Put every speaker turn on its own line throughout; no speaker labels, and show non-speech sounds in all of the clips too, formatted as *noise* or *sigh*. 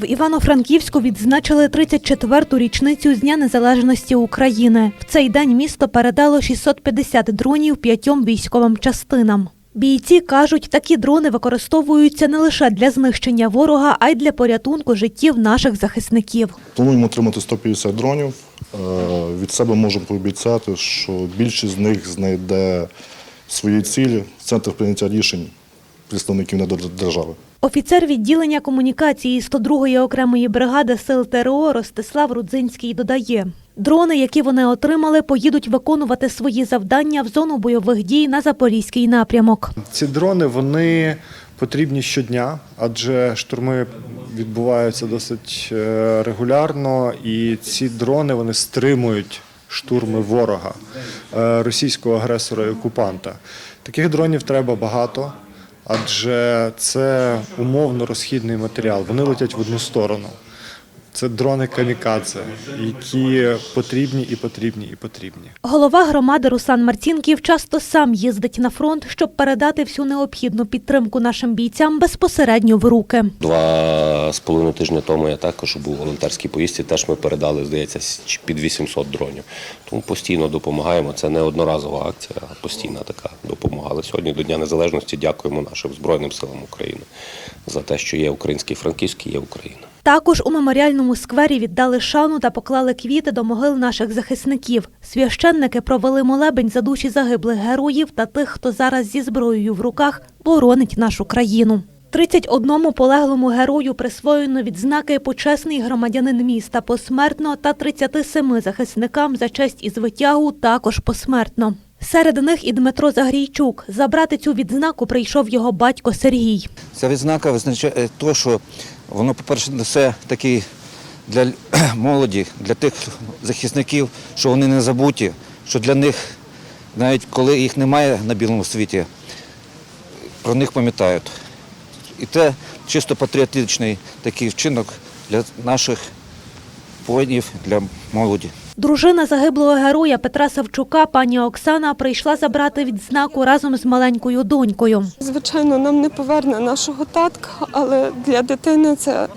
В Івано-Франківську відзначили 34-ту річницю з Дня Незалежності України. В цей день місто передало 650 дронів п'ятьом військовим частинам. Бійці кажуть, такі дрони використовуються не лише для знищення ворога, а й для порятунку життів наших захисників.
Плануємо отримати 150 дронів. Е, Від себе можемо пообіцяти, що більшість з них знайде свої цілі в центрах прийняття рішень представників недодержави.
Офіцер відділення комунікації 102-ї окремої бригади сил ТРО Ростислав Рудзинський додає. Дрони, які вони отримали, поїдуть виконувати свої завдання в зону бойових дій на Запорізький напрямок.
Ці дрони вони потрібні щодня, адже штурми відбуваються досить е, регулярно, і ці дрони вони стримують штурми ворога, е, російського агресора і окупанта. Таких дронів треба багато, адже це умовно розхідний матеріал. Вони летять в одну сторону. Це дрони камікадзе, які потрібні і потрібні і потрібні.
Голова громади Руслан Марцінків часто сам їздить на фронт, щоб передати всю необхідну підтримку нашим бійцям безпосередньо в руки.
Два з половиною тижні тому я також був у волонтерській поїздці. Теж ми передали, здається, під 800 дронів. Тому постійно допомагаємо. Це не одноразова акція, а постійна така допомога. Але сьогодні до Дня Незалежності дякуємо нашим Збройним силам України за те, що є український франківський, є Україна.
Також у меморіальному сквері віддали шану та поклали квіти до могил наших захисників. Священники провели молебень за душі загиблих героїв та тих, хто зараз зі зброєю в руках боронить нашу країну. 31 полеглому герою присвоєно відзнаки почесний громадянин міста посмертно та 37 захисникам за честь і звитягу також посмертно. Серед них і Дмитро Загрійчук. Забрати цю відзнаку прийшов його батько Сергій.
Ця відзнака визначає те, що воно, по-перше, несе такий для *clears throat* молоді, для тих захисників, що вони не забуті, що для них, навіть коли їх немає на білому світі, про них пам'ятають. І це чисто патріотичний такий вчинок для наших воїнів, для молоді.
Дружина загиблого героя Петра Савчука, пані Оксана, прийшла забрати відзнаку разом з маленькою донькою.
Звичайно, нам не поверне нашого татка, але для дитини це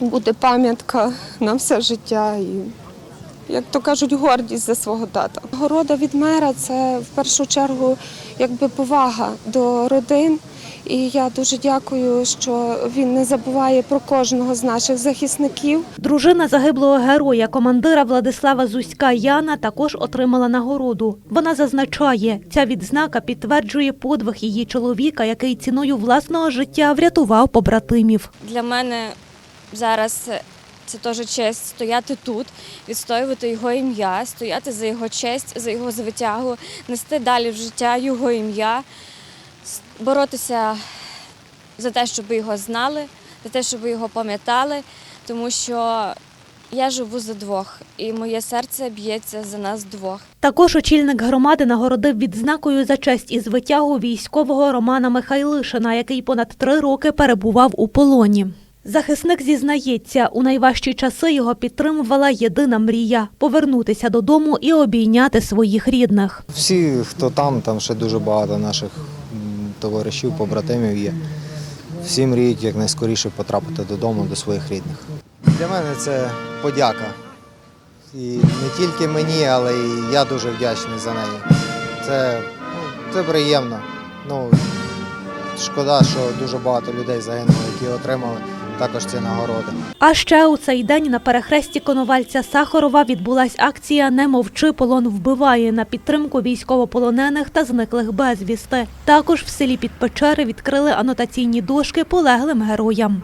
буде пам'ятка на все життя і, як то кажуть, гордість за свого тата. Города від мера це в першу чергу якби повага до родин. І я дуже дякую, що він не забуває про кожного з наших захисників.
Дружина загиблого героя, командира Владислава Зуська Яна, також отримала нагороду. Вона зазначає, ця відзнака підтверджує подвиг її чоловіка, який ціною власного життя врятував побратимів.
Для мене зараз це теж честь стояти тут, відстоювати його ім'я, стояти за його честь, за його звитягу, нести далі в життя його ім'я, боротися за те, щоб його знали, за те, щоб його пам'ятали, тому що я живу за двох, і моє серце б'ється за нас двох.
Також очільник громади нагородив відзнакою за честь і звитягу військового Романа Михайлишина, який понад три роки перебував у полоні. Захисник зізнається, у найважчі часи його підтримувала єдина мрія повернутися додому і обійняти своїх рідних.
Всі, хто там, там ще дуже багато наших товаришів, побратимів є. Всі мріють якнайскоріше потрапити додому до своїх рідних. Для мене це подяка. І не тільки мені, але і я дуже вдячний за неї. Це, ну, це приємно. Ну, шкода, що дуже багато людей загинуло, які отримали також ці нагороди.
А ще у цей день на перехресті Коновальця Сахарова відбулась акція Не мовчи, полон вбиває на підтримку військовополонених та зниклих безвісти. Також в селі Підпечери відкрили анотаційні дошки полеглим героям.